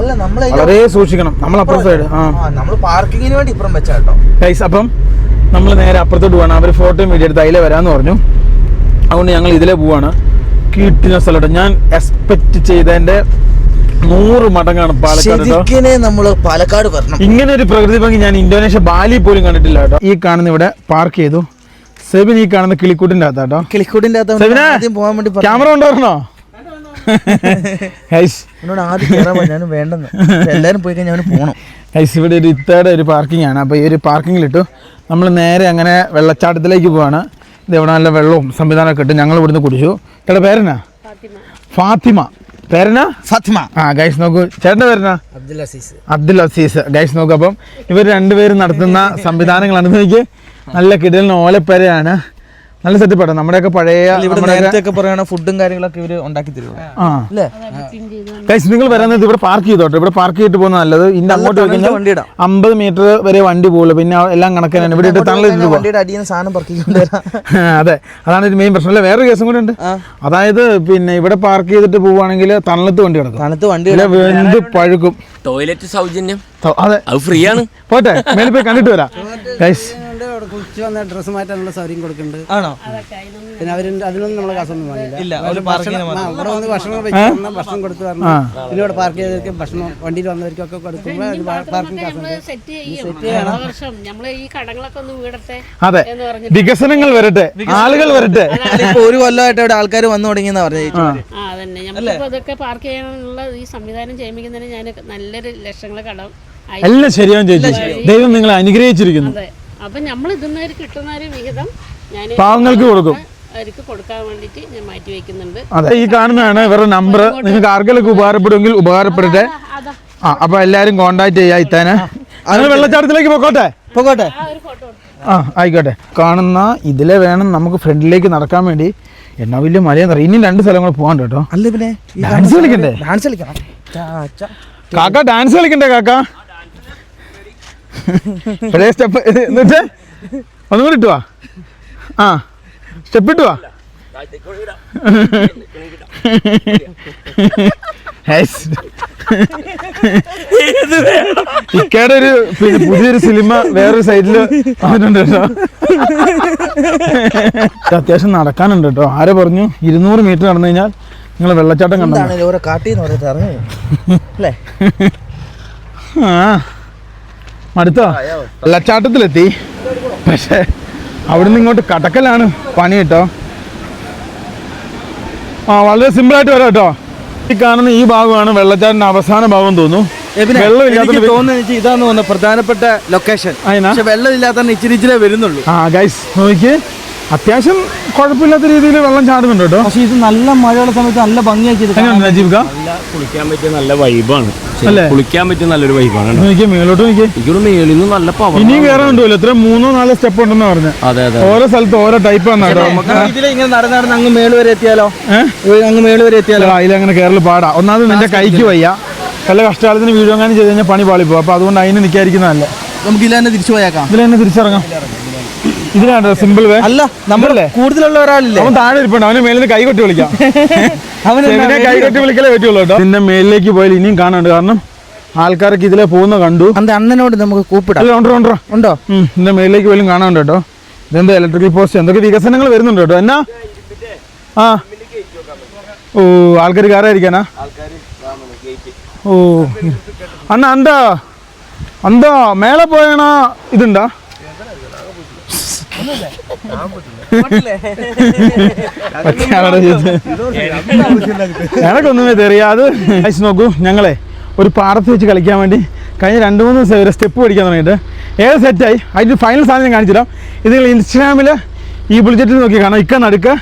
വളരെ സൂക്ഷിക്കണം. നമ്മൾ അപ്പുറത്തെ സൈഡ് ആ. നമ്മൾ പാർക്കിങ്ങിന് വേണ്ടി ഇപ്പുറം വെച്ചാട്ടോ ഗൈസ് അപ്പം നമ്മൾ നേരെ അപ്പുറത്തോട്ട് പോകണം അവർ ഫോട്ടോയും വീഡിയോ എടുത്ത് അതിലെ വരാമെന്ന് പറഞ്ഞു. അതുകൊണ്ട് ഞങ്ങൾ ഇതിലെ പോവാണ്. കിട്ടുന്ന സ്ഥലം ഞാൻ എക്സ്പെക്ട് ചെയ്തതിന്റെ നൂറ് മടങ്ങാണ് പാലക്കാട് ശരിക്കിനെ പാലക്കാട് വരണം. ഇങ്ങനെ ഒരു പ്രകൃതി ഭംഗി ഞാൻ ഇന്തോനേഷ്യ ബാലി പോലും കണ്ടിട്ടില്ല കേട്ടോ. ഈ കാണുന്ന ഇവിടെ പാർക്ക് ചെയ്തു. സെബിൻ ഈ കാണുന്ന കിളിക്കൂട്ടിന്റെ അകത്താട്ടോ കിളിക്കൂട്ടിന്റെ അകത്ത് പോകാൻ വേണ്ടി. ക്യാമറ കൊണ്ടുവരണോ? എന്നോട് ആദ്യം ഞാൻ വേണ്ടെന്ന്. എല്ലാരും പോയി കഴിഞ്ഞാൽ ഇവിടെ ഒരു ഇത്തയുടെ ഒരു പാർക്കിംഗ് ആണ്. അപ്പോൾ ഈ ഒരു പാർക്കിങ്ങിലിട്ടു നമ്മൾ നേരെ അങ്ങനെ വെള്ളച്ചാട്ടത്തിലേക്ക് പോവാണ്. ഇത് ഇവിടെ നല്ല വെള്ളവും സംവിധാനമൊക്കെ ഇട്ട് ഞങ്ങൾ ഇവിടുന്ന് കുടിച്ചു. ചേട്ടാ പേരെന്നാ? ഫാത്തിമ. പേരെന്നാ? ഫാത്തിമ. ആ ഗൈസ് നോക്കൂ. ചേട്ടന്റെ പേരെന്നാ? അബ്ദുൽ അസീസ് അബ്ദുൽ അസീസ്. ഗൈസ് നോക്കൂ. അപ്പം ഇവർ രണ്ടുപേരും നടത്തുന്ന സംവിധാനങ്ങളാണ്. എനിക്ക് നല്ല കിടലിന് ഓലപ്പരയാണ്. നല്ല സെറ്റപ്പ് ആട്ടോ നമ്മുടെയൊക്കെ പഴയ പറയുന്ന ഫുഡും കാര്യങ്ങളൊക്കെ ഇവർ ഉണ്ടാക്കി തരും ഗൈസ് നിങ്ങൾ വരുന്നത് ഇവിടെ പാർക്ക് ചെയ്തോട്ടെ. ഇവിടെ പാർക്ക് ചെയ്തിട്ട് പോകുന്ന നല്ലത്. ഇന്ന് അങ്ങോട്ട് അമ്പത് മീറ്റർ വരെ വണ്ടി പോകുള്ളൂ പിന്നെ എല്ലാം കണക്കാനാണ് ഇവിടെ ഇട്ട് വണ്ടിയുടെ അടിയിൽ സാധനം പറക്കിക്കൊണ്ട് വരാം. അതെ. അതാണ് ഒരു മെയിൻ പ്രശ്നം. അല്ലെ വേറൊരു കേസും കൂടെ ഉണ്ട്. അതായത് പിന്നെ ഇവിടെ പാർക്ക് ചെയ്തിട്ട് പോവുകയാണെങ്കിൽ തണലത്ത് വണ്ടി കിടക്കും. തണുത്ത് വണ്ടി വെന്ത് പഴുക്കും. ടോയ്ലറ്റ് സൗജന്യം. അതെ. അത് ഫ്രീ ആണ്. പോട്ടെ മേലെ പോയി കണ്ടിട്ട് വരാം. ഗൈസ് കുളിച്ച് വന്ന ഡ്രസ്സ് മാറ്റാനുള്ള സൗകര്യം കൊടുക്കുന്നുണ്ട് ആണോ? പിന്നെ അവർ അതിനൊന്നും നമ്മളെ കാശൊന്നും വാങ്ങില്ല. അവർ ഭക്ഷണം- ആ, ഇവിടെ വന്ന് ഭക്ഷണം വെച്ച് തന്ന ഭക്ഷണം കൊടുത്തു പറഞ്ഞു. പിന്നെ ഇവിടെ പാർക്ക് ചെയ്തവർക്ക് ഭക്ഷണം വണ്ടിയിൽ വന്നവർക്കൊക്കെ കൊടുക്കുമ്പോൾ ഒരു പാർക്കിംഗ് കാശുണ്ട്. സെറ്റ് ചെയ്യും. ആ വർഷം നമ്മൾ ഈ കടങ്ങളൊക്കെ ഒന്ന് വീടട്ടെ അതെ. എന്ന് പറഞ്ഞിട്ട്. വികസനങ്ങൾ വരട്ടെ. ആളുകൾ വരട്ടെ. ഇപ്പൊ ഒരു കൊല്ലമായിട്ട് അവിടെ ആൾക്കാർ വന്നു തുടങ്ങിയെന്നാ പറഞ്ഞു ആ. അതന്നെ. നമ്മളിപ്പോ അതൊക്കെ പാർക്ക് ചെയ്യാനുള്ള ഈ സംവിധാനം ചെയ്യുമ്പോൾ ഞാൻ നല്ലൊരു ലക്ഷങ്ങൾ കടം ആയി. എല്ലാം ശരിയാവും ചേച്ചി. ദൈവം നിങ്ങളെ അനുഗ്രഹിച്ചിരിക്കുന്നു. അതെ. അപ്പൊ നമ്മൾ ഇതിന്ന് കിട്ടുന്ന ഒരു വിഹിതം ഞാൻ പാവങ്ങൾക്ക് കൊടുക്കും. അവർക്ക് കൊടുക്കാൻ വേണ്ടിയിട്ട് ഞാൻ മാറ്റി വെക്കുന്നുണ്ട്. അതെ ഈ കാണുന്നതാണ് ഇവരുടെ നമ്പർ നിങ്ങൾക്ക് ആർക്കെങ്കിലും ഉപകാരപ്പെടുമെങ്കിൽ ഉപകാരപ്പെടട്ടെ. ആ അപ്പൊ എല്ലാരും കോണ്ടാക്ട് ചെയ്യാ ഇത്താനെ. അങ്ങനെ വെള്ളച്ചാട്ടത്തിലേക്ക് പൊക്കോട്ടെ? പൊക്കോട്ടെ? ആ ഒരു ഫോട്ടോ ആ ആയിക്കോട്ടെ. കാണുന്ന ഇതിലെ വേണം നമുക്ക് ഫ്രണ്ടിലേക്ക് നടക്കാൻ വേണ്ടി. എന്നാ വലിയ മലയെന്നറിയാം ഇനി രണ്ട് സ്ഥലം കൂടെ പോകാൻ കേട്ടോ അല്ല പിന്നെ ഡാൻസ് കളിക്കണ്ടേ? ഡാൻസ് കളിക്കണം. ചാ, ചാ. കാക്ക ഡാൻസ് കളിക്കണ്ടേ കാക്ക? പഴയ സ്റ്റെപ്പ് എന്നിട്ട്? ഒന്നും കൂടി ഇട്ടുവാ? ആ സ്റ്റെപ്പ് ഇട്ടുവാ? ഇക്കയുടെ ഒരു പിന്നെ പുതിയൊരു സിനിമ വേറൊരു സൈഡിൽ വന്നിട്ടുണ്ട് കേട്ടോ. അത്യാവശ്യം നടക്കാനുണ്ട് കേട്ടോ. ആരെ പറഞ്ഞു? ഇരുന്നൂറ് മീറ്റർ നടന്നു കഴിഞ്ഞാൽ നിങ്ങൾ വെള്ളച്ചാട്ടം കണ്ടോ കാട്ടി അല്ലേ? ആ. മടുത്തോ? വെള്ളച്ചാട്ടത്തിലെത്തി. പക്ഷേ അവിടുന്ന് ഇങ്ങോട്ട് കടക്കലാണ് പണി കേട്ടോ. ആ വളരെ സിമ്പിളായിട്ട് വരാം കേട്ടോ. ഈ കാണുന്ന ഈ ഭാഗമാണ് വെള്ളച്ചാട്ടിന്റെ അവസാന ഭാഗം തോന്നുന്നു. എനിക്ക് ഇതാന്ന് പ്രധാനപ്പെട്ട ലൊക്കേഷൻ വെള്ളമില്ലാത്ത ഇച്ചിരി ഇച്ചിരി വരുന്നുള്ളൂ. ആ ഗൈസ് നോക്കി അത്യാവശ്യം കുഴപ്പമില്ലാത്ത രീതിയിൽ വെള്ളം ചാടുന്നുണ്ട് കേട്ടോ. പക്ഷേ ഇത് നല്ല മഴയുള്ള സമയത്ത് നല്ല ഭംഗിയാക്കി നജീബ് കാ? കുളിക്കാൻ പറ്റിയ നല്ല വൈബാണ്. അല്ലേ? കുളിക്കാൻ പറ്റിയ നല്ലൊരു വൈബാണ് നോക്കിയേ മേലോട്ട് നോക്കിയേ. എനിക്കൊരു മേളിൽ നിന്ന് നല്ല പവർ ഇനി വേറെ ഉണ്ടല്ലോ എത്ര മൂന്നോ നാലോ സ്റ്റെപ്പ് ഉണ്ടെന്ന് പറഞ്ഞു. അതെ അതെ ഓരോ സ്ഥലത്ത് ഓരോ ടൈപ്പ് ആണ് കേട്ടോ. ഇതിലെ ഇങ്ങനെ നടന്ന് നടന്ന് അങ്ങ് മേൾ വരെ എത്തിയാലോ? അങ്ങ് മേൾ വരെ എത്തിയാലോ? അതിലങ്ങനെ കയറൽ പാടാ. ഒന്നാമത് നിന്റെ കൈക്ക് വയ്യ. നല്ല കഷ്ടകാലത്തിന് വീഡിയോ എങ്ങാനും ചെയ്ത് കഴിഞ്ഞാൽ പണി പാളിപ്പോ അപ്പൊ അതുകൊണ്ട് അതിന് നിൽക്കാതിരിക്കുന്നതല്ല നമുക്ക് ഇതിൽ തന്നെ തിരിച്ചു പോയേക്കാം. ഇതിൽ തന്നെ തിരിച്ചിറങ്ങാം ഇതിലാണ് സിമ്പിൾ വേ? അല്ല നമ്മളല്ലേ കൂടുതലുള്ള ഒരാളില്ലേ? അവൻ താഴെ ഇരിപ്പുണ്ട് അവന് മേലിൽ കൈ കൊട്ടി വിളിക്കാം. അവന് സെവിനെ കൈ കൊട്ടി വിളിക്കലേ പറ്റുള്ളൂ കേട്ടോ. ഇതിന്റെ മേലിലേക്ക് പോയാൽ ഇനിയും കാണാണ്ട് കാരണം ആൾക്കാരൊക്കെ ഇതിലെ പോകുന്ന കണ്ടു. അണ്ണനോട് നമുക്ക് കൂപ്പിടാം. ഉണ്ടോ ഉണ്ടോ? ഉണ്ടോ? ഇതിന്റെ മേലിലേക്ക് പോലും കാണാണ്ട് കേട്ടോ. ഇതെന്താ ഇലക്ട്രിക്കൽ പോസ്റ്റ് എന്തൊക്കെ വികസനങ്ങൾ വരുന്നുണ്ട് കേട്ടോ. എന്നാ? ആ. ഓ ആൾക്കാർ കയറായിരിക്കാനാ ഓ. അണ്ണ എന്താ എന്താ മേലെ പോയണ ഇതുണ്ടോ? എനക്കൊന്നുമേ തെറിയാത് നോക്കൂ ഞങ്ങളെ ഒരു പാടത്ത് വെച്ച് കളിക്കാൻ വേണ്ടി കഴിഞ്ഞ രണ്ട് മൂന്ന് ദിവസം വരെ സ്റ്റെപ്പ് പഠിക്കാൻ തുടങ്ങിയിട്ട് ഏത് സെറ്റായി അതിന്റെ ഫൈനൽ സാധനം ഞാൻ കാണിച്ചു തരാം ഇത് നിങ്ങൾ ഇൻസ്റ്റാഗ്രാമിൽ ഈ ബുൾജറ്റിൽ നോക്കി കാണാം. ഇക്ക നടുക്ക്.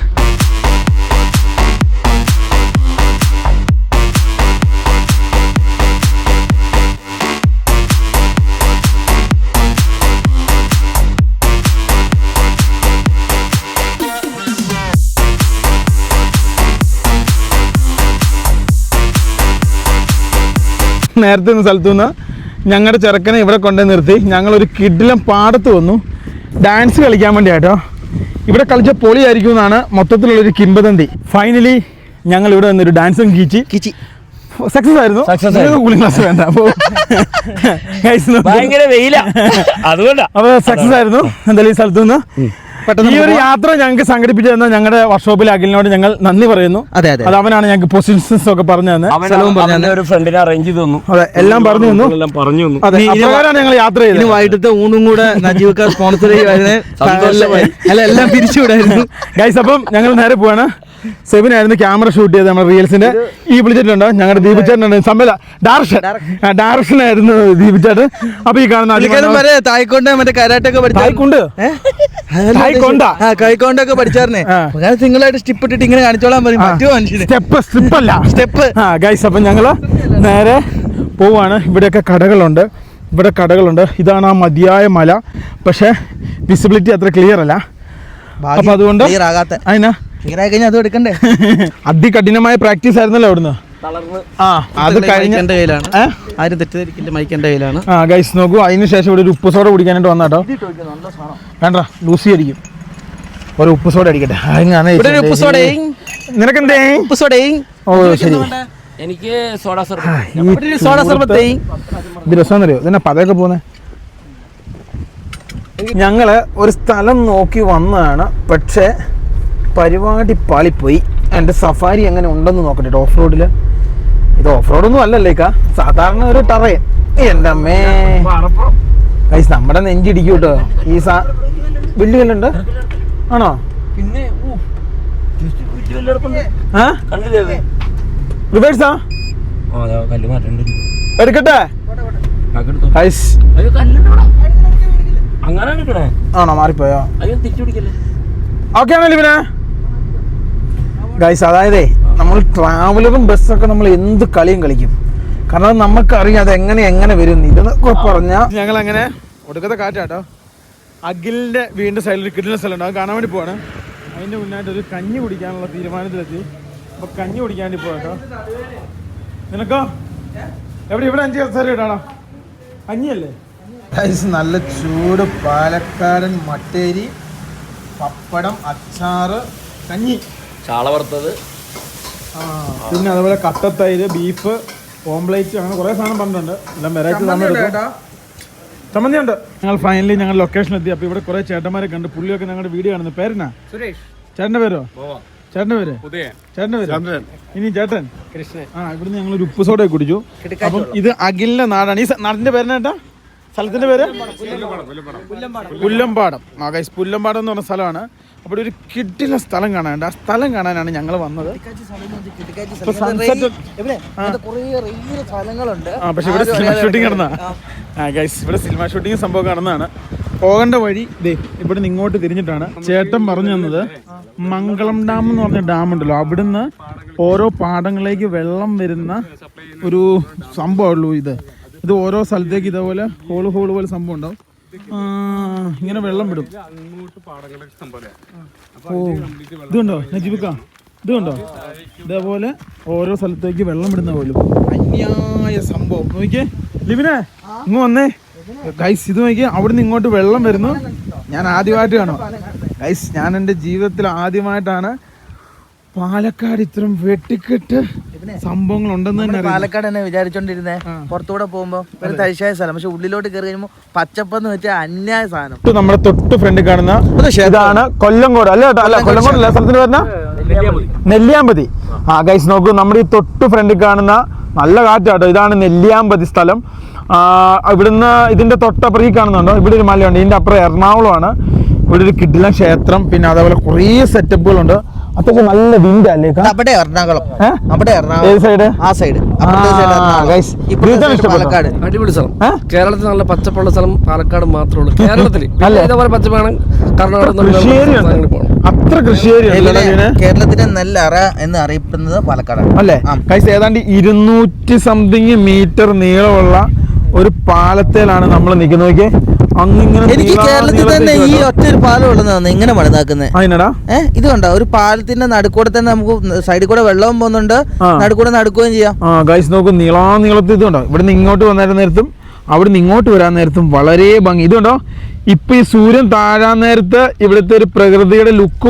നേരത്തെ നിന്ന് സ്ഥലത്തു നിന്ന് ഞങ്ങളുടെ ചെറുക്കനെ ഇവിടെ കൊണ്ടു നിർത്തി. ഞങ്ങളൊരു കിഡിലും പാടത്ത് വന്നു. ഡാൻസ് കളിക്കാൻ വേണ്ടിയാട്ടോ. ഇവിടെ കളിച്ച പൊളിയായിരിക്കും എന്നാണ് മൊത്തത്തിലുള്ളൊരു കിംബദന്തി. ഫൈനലി ഞങ്ങൾ ഇവിടെ നിന്നൊരു ഡാൻസും കീച്ചി. കിച്ചി. സക്സസ് ആയിരുന്നു. കൂളിംഗ് ക്ലാസ് വേണ്ട. അപ്പോൾ നമുക്ക് ഭയങ്കര വെയില. അതുകൊണ്ടാ. അപ്പോൾ സക്സസ് ആയിരുന്നു. എന്തായാലും ഈ സ്ഥലത്തു നിന്ന്. ഈ ഒരു യാത്ര ഞങ്ങൾക്ക് സംഘടിപ്പിച്ചു തന്ന ഞങ്ങളുടെ വർക്ക്ഷോപ്പിലെ അഖിലിനോട് ഞങ്ങൾ നന്ദി പറയുന്നു. അതെ, അതെ. അത് അവനാണ് ഞങ്ങൾക്ക് പൊസിഷൻസ് ഒക്കെ പറഞ്ഞു തന്നെ ഒരു ഫ്രണ്ടിനെ അറേഞ്ച് ചെയ്ത് തന്നു. അതെ എല്ലാം പറഞ്ഞു തന്നു. എല്ലാം പറഞ്ഞു തന്നു. അതെ ഞങ്ങൾ യാത്ര ചെയ്തു ചെയ്തത് വൈകിട്ടത്തെ ഊണും കൂടെ സ്പോൺസർ ചെയ്യുമായിരുന്നു സന്തോഷമായി. അല്ല എല്ലാം പിരിച്ചുവിടായിരുന്നു ഗൈസ് അപ്പം ഞങ്ങൾ നേരെ പോവാണ്. സെവിനായിരുന്നു ക്യാമറ ഷൂട്ട് ചെയ്തത് നമ്മുടെ റീൽസിന്റെ. ഈ വിളിച്ചിട്ടുണ്ടോ? ഞങ്ങളുടെ ദീപിച്ചേട്ടനുണ്ട്. സമ്മല ഡയറക്ഷൻ ഡയറക്ഷൻ ആയിരുന്നു ചേട്ടൻ അപ്പൊ ഈ കാണുന്ന തായ്ക്കൊണ്ട് മറ്റേ കരാട്ടൊക്കെ പഠിച്ചു തായ്ക്കൊണ്ട്? കൈക്കൊണ്ടൊക്കെ പഠിച്ചായിരുന്നേ ഞാൻ സിംഗിളായിട്ട് സ്റ്റെപ്പ് ഇട്ടിട്ട് ഇങ്ങനെ കാണിച്ചോളാൻ പറയും. മറ്റോ മനുഷ്യന്. സ്റ്റെപ്പ് സ്ലിപ്പ് അല്ല സ്റ്റെപ്പ്. ആ ഗൈസ് അപ്പൊ ഞങ്ങൾ നേരെ പോവാണ്. ഇവിടെയൊക്കെ കടകളുണ്ട്. ഇവിടെ കടകളുണ്ട്. ഇതാണ് ആ മതിയായ മല. പക്ഷേ വിസിബിലിറ്റി അത്ര ക്ലിയർ അല്ല. അപ്പൊ അതുകൊണ്ട് അതിനാ കഴിഞ്ഞാൽ അത് എടുക്കണ്ടേ? അതികഠിനമായ പ്രാക്ടീസ് ആയിരുന്നല്ലോ അവിടുന്ന്. ആ അത് കഴിഞ്ഞ എന്റെ കയ്യിലാണ്. ആരും തെറ്റിദ്ധരിക്കില്ല കയ്യിലാണ്. ആ ഗൈസ് നോക്കൂ. അതിന് ശേഷം ഇവിടെ ഒരു ഉപ്പ് സോഡ കുടിക്കാനായിട്ട് വന്നാട്ടോ. വേണ്ട ലൂസി അടിക്കും. ഒരു ഉപ്പ് സോഡ അടിക്കട്ടെ ഇവിടെ ഉപ്പ് സോഡയും നിനക്കെന്തേ? ഉപ്പ് ഓ ശരി. എനിക്ക് സോഡ സർ ഇവിടെ ഒരു സോഡ സർബത്തേയും ഇത് രസമെന്നറിയോ? ഇതന്നെ പതയൊക്കെ പോന്നെ? ഞങ്ങൾ ഒരു സ്ഥലം നോക്കി വന്നതാണ്. പക്ഷേ പരിപാടി പാളിപ്പോയി. എന്റെ സഫാരി എങ്ങനെ ഉണ്ടെന്ന് നോക്കട്ടെ ഓഫ് റോഡിൽ ഇത് ഓഫ് റോഡൊന്നും അല്ലല്ലേക്ക സാധാരണ ഒരു ടറയൻ എന്റെ അമ്മേ. കൈസ് നമ്മുടെ നെഞ്ചിടിക്കും കേട്ടോ ഈ സാ വലിയ കല്ലുണ്ട്? ആണോ? പിന്നെ റിവേഴ്സാ. എടുക്കട്ടെ? ആണോ? മാറിപ്പോയോ? ഓക്കെ ആണല്ലോ ഇവനെ ഗൈസ് അതായത് നമ്മൾ ട്രാവലറും ബസ്സൊക്കെ നമ്മൾ എന്ത് കളിയും കളിക്കും. കാരണം നമുക്കറിയാം അത് എങ്ങനെ എങ്ങനെ വരും ഇതെന്നൊക്കെ പറഞ്ഞ ഞങ്ങൾ അങ്ങനെ ഒടുക്കത്തെ കാറ്റാട്ടോ. അഖിലിന്റെ വീടിന്റെ സൈഡിൽ ഒരു കിട്ടുന്ന സ്ഥലമുണ്ട്. അത് കാണാൻ വേണ്ടി പോവാണ്. അതിന്റെ മുന്നായിട്ട് ഒരു കഞ്ഞി കുടിക്കാനുള്ള തീരുമാനത്തിലെത്തി. അപ്പൊ കഞ്ഞി കുടിക്കാൻ വേണ്ടി പോവാട്ടോ നിനക്കോ? എവിടെ ഇവിടെ അഞ്ച് സ്ഥലം ഇടാണോ? കഞ്ഞിയല്ലേ? നല്ല ചൂട് പാലക്കാടൻ മട്ടേരി പപ്പടം അച്ചാറ് കഞ്ഞി. ചാള വറുത്തത്. ആ, പിന്നെ അതുപോലെ കട്ടത്തൈര് ബീഫ് ഓംപ്ലേറ്റ് അങ്ങനെ കുറേ സാധനം പറഞ്ഞിട്ടുണ്ട്. എല്ലാം വെറൈറ്റി സാധനം ചമ്മന്തി ഉണ്ട് ഞങ്ങൾ ഫൈനലി ഞങ്ങൾ ലൊക്കേഷൻ എത്തി. അപ്പോൾ ഇവിടെ കുറേ ചേട്ടന്മാരെ കണ്ട് പുള്ളിയൊക്കെ ഞങ്ങളുടെ വീഡിയോ കാണുന്നത് പേരെന്നാ? സുരേഷ്. ചേട്ടന്റെ പേരോ? ചേട്ടന്റെ പേര്? ചേട്ടന്റെ പേര്? ഇനി ചേട്ടൻ? കൃഷ്ണൻ. ആ ഇവിടുന്ന് ഞങ്ങൾ ഒരു ഉപ്പ് സോഡ കുടിച്ചു. അപ്പം ഇത് അഖിലിന്റെ നാടാണ്. ഈ നാടിന്റെ നാടിന്റെ പേരെന്നാ സ്ഥലത്തിന്റെ പേര്? പുല്ലമ്പാടം ആ ഗൈസ് പുല്ലമ്പാടം എന്ന് പറഞ്ഞ സ്ഥലമാണ്. അപ്പോൾ ഒരു കിട്ടില്ല സ്ഥലം കാണാനുണ്ട്. ആ സ്ഥലം കാണാനാണ് ഞങ്ങൾ വന്നത്. സ്ഥലങ്ങളുണ്ട്. ആ പക്ഷെ ഇവിടെ സിനിമ ഷൂട്ടിംഗ് നടന്ന. ആ. ഗൈസ് ഇവിടെ സിനിമ ഷൂട്ടിംഗ് സംഭവം കാണുന്നതാണ് പോകേണ്ട വഴി ദേ ഇവിടെ നിന്ന് ഇങ്ങോട്ട് തിരിഞ്ഞിട്ടാണ്. ചേട്ടൻ പറഞ്ഞു തന്നത് മംഗളം ഡാം എന്ന് പറഞ്ഞ ഡാം ഉണ്ടല്ലോ. അവിടുന്ന് ഓരോ പാടങ്ങളിലേക്ക് വെള്ളം വരുന്ന ഒരു സംഭവമുള്ളൂ ഇത്. ഇത് ഓരോ സ്ഥലത്തേക്ക് ഇതേപോലെ ഹോൾ ഹോൾ പോലെ സംഭവം ഉണ്ടാവും. ഇങ്ങനെ വെള്ളം വിടും. ഓ ഇതുണ്ടോ? നജീബിക്ക ഇതുണ്ടോ? ഇതേപോലെ ഓരോ സ്ഥലത്തേക്ക് വെള്ളം വിടുന്ന പോലും. അന്യായ സംഭവം. നോക്കിയേ ലിബിനെ ഇങ്ങ് വന്നേ. ഗൈസ് ഇത് നോക്കിയേ അവിടുന്ന് ഇങ്ങോട്ട് വെള്ളം വരുന്നു. ഞാൻ ആദ്യമായിട്ട് കാണും. ഗൈസ് ഞാൻ എന്റെ ജീവിതത്തിൽ ആദ്യമായിട്ടാണ് പാലക്കാട് ഇത്രയും വെട്ടിക്കെട്ട് സംഭവങ്ങൾ ഉണ്ടെന്ന് തന്നെ. പാലക്കാട് തന്നെ വിചാരിച്ചോണ്ടിരുന്നേ. പുറത്തൂടെ പോകുമ്പോ ഒരു തരിശായ സ്ഥലം. പക്ഷെ ഉള്ളിലോട്ട് കയറി കഴിയുമ്പോ പച്ചപ്പെന്ന് വെച്ചാൽ അന്യായ സാധനം. നമ്മുടെ തൊട്ട് ഫ്രണ്ട് കാണുന്ന ഇതാണ് കൊല്ലങ്കോട് അല്ല അല്ല? കൊല്ലങ്കോട് അല്ല? സ്ഥലത്തിന് പറഞ്ഞ നെല്ലിയാമ്പതി. ആ ഗൈസ് നോക്കൂ നമ്മുടെ ഈ തൊട്ട് ഫ്രണ്ട് കാണുന്ന നല്ല കാറ്റാട്ടോ. ഇതാണ് നെല്ലിയാമ്പതി സ്ഥലം. ഇവിടുന്ന് ഇതിന്റെ തൊട്ടപ്പുറം ഈ കാണുന്നുണ്ടോ? ഇവിടെ ഒരു മലയുണ്ട്. ഇതിന്റെ അപ്പുറം എറണാകുളമാണ്. ഇവിടെ ഒരു കിഡിലൻ ക്ഷേത്രം. പിന്നെ അതേപോലെ കുറേ സെറ്റപ്പുകളുണ്ട് അത്യാവശ്യം നല്ല വിൻഡ് അല്ലേ അവിടെ എറണാകുളം? അവിടെ എറണാകുളം. സൈഡ് ആ സൈഡ്. പാലക്കാട്. അടിപൊളി സ്ഥലം. കേരളത്തിൽ നല്ല പച്ചപ്പുള്ള സ്ഥലം പാലക്കാട് മാത്രമേ ഉള്ളൂ. കേരളത്തിൽ? ഇതേപോലെ പച്ചപ്പാണ് കർണാടക അത്ര കൃഷിയേരിയുണ്ട് കേരളത്തിന്റെ നല്ല നെല്ലറ എന്ന് അറിയപ്പെടുന്നത് പാലക്കാടാണ്. അല്ലേ. കൈസ് ഏതാണ്ട് ഇരുന്നൂറ്റി സംതിങ് മീറ്റർ നീളമുള്ള ഒരു പാലത്തേലാണ് നമ്മൾ നിൽക്കുന്നത് എനിക്ക് കേരളത്തിൽ തന്നെ ഈ. ഒറ്റ ഒരു പാലം ഉള്ളതാണ് ഇങ്ങനെ പണിതാക്കുന്നത് ഏഹ് ഇത് കണ്ടോ ഒരു പാലത്തിന്റെ നടുക്കൂടെ തന്നെ നമുക്ക് സൈഡിൽ കൂടെ വെള്ളവും പോകുന്നുണ്ട്. നടുക്കൂടെ നടക്കുകയും ചെയ്യാം. ആ ഗൈസ് നോക്കും നീളാ നീളത്തിൽ ഇതുണ്ടോ? ഇവിടെ നിന്ന് ഇങ്ങോട്ട് വന്നേരം നേരത്തും അവിടെ നിന്ന് ഇങ്ങോട്ട് വരാൻ നേരത്തും വളരെ ഭംഗി. ഇതുണ്ടോ? ഇപ്പൊ ഈ സൂര്യൻ താഴാൻ നേരത്ത് ഇവിടുത്തെ ഒരു പ്രകൃതിയുടെ ലുക്ക്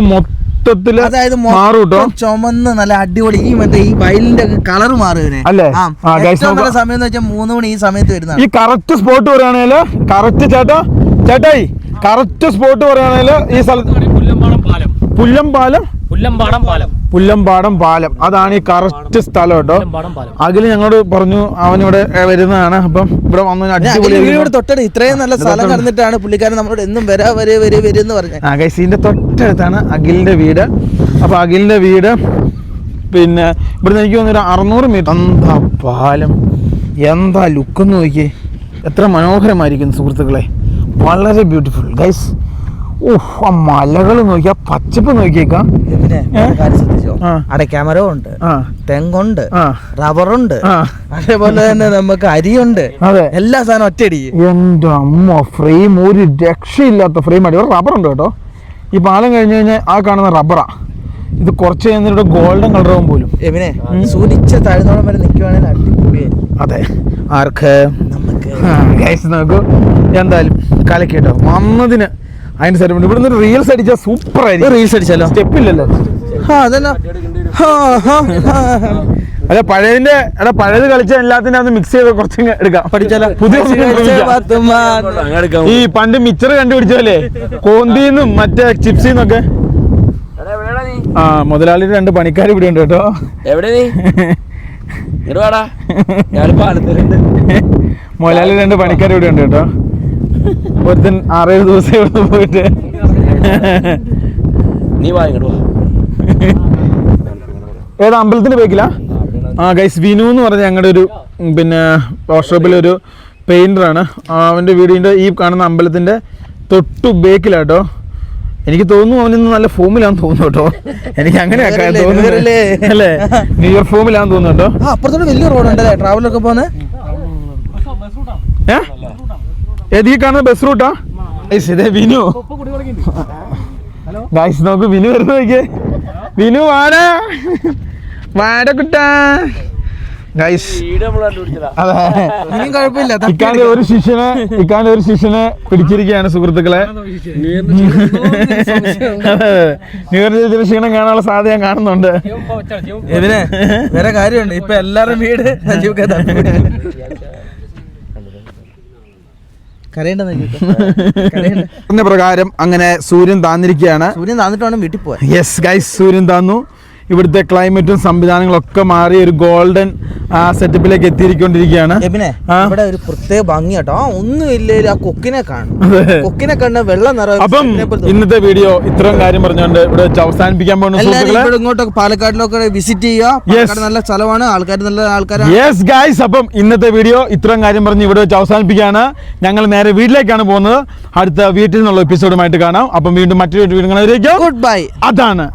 മൊത്തത്തിൽ അതായത് മാറും ചുമന്ന് നല്ല അടിപൊളി ഈ മറ്റേ ഈ വയലിന്റെ കളർ മാറും അല്ലേ? ഏറ്റവും നല്ല സമയം എന്ന് വെച്ചാൽ മൂന്ന് മണി ഈ സമയത്ത് വരുന്ന ഈ കറക്റ്റ് സ്പോട്ട് പറയുകയാണെങ്കിൽ കറക്റ്റ് ചേട്ടാ ചേട്ടായി കറക്റ്റ് സ്പോട്ട് പറയുകയാണെങ്കിൽ ഈ സ്ഥലത്ത് പുല്ലമ്പാലം പാലം. പുല്ലംപാലം പുല്ലമ്പാടം പാലം. പുല്ലംപാടം പാലം. അതാണ് ഈ കറക്റ്റ് സ്ഥലം കേട്ടോ. പുല്ലമ്പാടം അഖിൽ ഞങ്ങളോട് പറഞ്ഞു അവനിവിടെ ഇവിടെ വരുന്നതാണ്. അപ്പം ഇവിടെ വന്നു അടിപൊളി തൊട്ടടുത്ത് ഇത്രയും നല്ല സ്ഥലം കടന്നിട്ടാണ് പുള്ളിക്കാരൻ നമ്മളോട് എന്നും വരാ വരെ വരെ വരുന്ന പറഞ്ഞു ആ തൊട്ടടുത്താണ് അഖിലിന്റെ വീട്. അപ്പൊ അഖിലിന്റെ വീട് പിന്നെ ഇവിടുന്ന് എനിക്ക് തോന്നുന്നു ഒരു അറുന്നൂറ് മീറ്റർ എന്താ പാലം? എന്താ ലുക്ക് നോക്കി നോക്കിയേ. എത്ര മനോഹരമായിരിക്കും സുഹൃത്തുക്കളെ. വളരെ ബ്യൂട്ടിഫുൾ ഗൈസ് ഓഹ് ആ മലകൾ നോക്കിയാ പച്ചപ്പ് നോക്കിയേക്കാം. പിന്നെ ഒരു കാര്യം ശ്രദ്ധിച്ചോ? ആ. ക്യാമറ ഉണ്ട് ആ. തെങ്ങുണ്ട് ആ. റബ്ബറുണ്ട് ആ. അതേപോലെ തന്നെ നമുക്ക് അരിയുണ്ട്. അതെ. എല്ലാ സാധനം ഒറ്റയടി. എന്റെ അമ്മ ഫ്രെയിം ഒരു രക്ഷയില്ലാത്ത ഫ്രെയിം അടി. റബ്ബർ ഉണ്ട് കേട്ടോ. ഈ പാലം കഴിഞ്ഞ് കഴിഞ്ഞാൽ ആ കാണുന്ന റബ്ബറാ. ഇത് കുറച്ച് കഴിഞ്ഞിട്ട് ഗോൾഡൻ കളറാവും പോലും. എമിനെ സൂര്യച്ച താഴ്ന്നോളം വരെ നിൽക്കുവാണെങ്കിൽ അതെ. ആർക്ക്? നമുക്ക്. ഗൈസ് നോക്കൂ. എന്തായാലും കലക്കിട്ടോ. വന്നതിന് അതിന് സെറ്റപ്പ് ഇവിടുന്ന് ഒരു റീൽസ് അടിച്ചാൽ സൂപ്പർ ആയിരിക്കും. റീൽസ് അടിച്ചാലോ? സ്റ്റെപ്പ് ഇല്ലല്ലോ. ആ അതന്നെ. ഹാ, ഹാ, ഹാ. അല്ല പഴയതിന്റെ എടാ പഴയത് കളിച്ച എല്ലാത്തിനും അത് മിക്സ് ചെയ്ത് കുറച്ച് എടുക്കാം. പഠിച്ചാലോ? പുതിയ ഈ പണ്ട് മിച്ചർ കണ്ടുപിടിച്ചല്ലേ കോന്തിന്നും മറ്റേ ചിപ്സിന്നൊക്കെ? എടാ, എവിടെയാടാ നീ? ആ മുതലാളിയുടെ രണ്ട് പണിക്കാർ ഇവിടെ ഉണ്ട് കേട്ടോ. എവിടെ നീ? മുതലാളി രണ്ട് പണിക്കാർ ഇവിടെ ഉണ്ട് കേട്ടോ. ഒരുത്തൻ ആറേഴ് ദിവസം ഇവിടെ പോയിട്ട്. നീ വാ ഇങ്ങോട്ട് ഏതാ അമ്പലത്തിന്റെ ബേക്കിലാ? ആ ഗൈസ് വിനു എന്ന് പറഞ്ഞ ഞങ്ങളുടെ ഒരു പിന്നെ വർക്ക്ഷോപ്പിലെ ഒരു പെയിന്ററാണ് അവന്റെ വീടിന്റെ ഈ കാണുന്ന അമ്പലത്തിന്റെ തൊട്ടു ബേക്കിലാട്ടോ. എനിക്ക് തോന്നുന്നു അവനിന്ന് നല്ല ഫോമിലാന്ന് തോന്നുന്നു കേട്ടോ. എനിക്ക് അങ്ങനെ? അല്ലേ? ന്യൂ ഇയർ ഫോമിലാന്ന് തോന്നുന്നു കേട്ടോ. അപ്പുറത്തോട്ട് വലിയ റോഡുണ്ടല്ലേ ട്രാവലൊക്കെ പോകുന്നത് ഏത് ഈ കാണുന്ന ബസ് റൂട്ടാ ഇതേ വിനു. ഗൈസ് നോക്ക് വിനു വരുന്ന നോക്കിയേ. വിനു വാടാ. വാട കുട്ടാ. ഗൈസ് കുഴപ്പമില്ല ഒരു ശിഷ്യനെ ഇക്കാന്റെ ഒരു ശിഷ്യനെ പിടിച്ചിരിക്കുകയാണ് സുഹൃത്തുക്കളെ. ന്യൂയോർക്ക് ക്ഷീണം കാണാനുള്ള സാധ്യത ഞാൻ കാണുന്നുണ്ട്. ഇതിന് വേറെ കാര്യമുണ്ട്. ഇപ്പൊ എല്ലാരും വീട് സജീവ് പ്രകാരം അങ്ങനെ സൂര്യൻ താന്നിരിക്കുകയാണ്. സൂര്യൻ താന്നിട്ടാണ് വീട്ടിൽ പോയത് യെസ് ഗൈസ് സൂര്യൻ താന്നു. ഇവിടുത്തെ ക്ലൈമറ്റും സംവിധാനങ്ങളൊക്കെ മാറി ഒരു ഗോൾഡൻ സെറ്റപ്പിലേക്ക് എത്തിയിരിക്കൊണ്ടിരിക്കുകയാണ്. ഇവിടെ ഒരു പ്രത്യേക ഭംഗി കേട്ടോ. ഒന്നും ഇല്ലെങ്കിൽ ആ കൊക്കിനെ കാണും കൊക്കിനെ കണ്ട വെള്ളം നിറയെ അപ്പം. ഇന്നത്തെ വീഡിയോ ഇത്രയും കാര്യം പറഞ്ഞുകൊണ്ട് ഇവിടെ വെച്ച് അവസാനിപ്പിക്കാൻ പോകുന്ന ഇങ്ങോട്ടൊക്കെ പാലക്കാട്ടിലൊക്കെ വിസിറ്റ് ചെയ്യുക. നല്ല സ്ഥലമാണ്. ആൾക്കാർ നല്ല ആൾക്കാരാണ്. യെസ് ഗൈസ് അപ്പം ഇന്നത്തെ വീഡിയോ ഇത്രയും കാര്യം പറഞ്ഞ് ഇവിടെ വെച്ച് അവസാനിപ്പിക്കുകയാണ്. ഞങ്ങൾ നേരെ വീട്ടിലേക്കാണ് പോകുന്നത്. അടുത്ത വീട്ടിൽ നിന്നുള്ള എപ്പിസോഡുമായിട്ട് കാണാം. അപ്പം വീണ്ടും മറ്റൊരു വീഡിയോ ഗുഡ് ബൈ അതാണ്.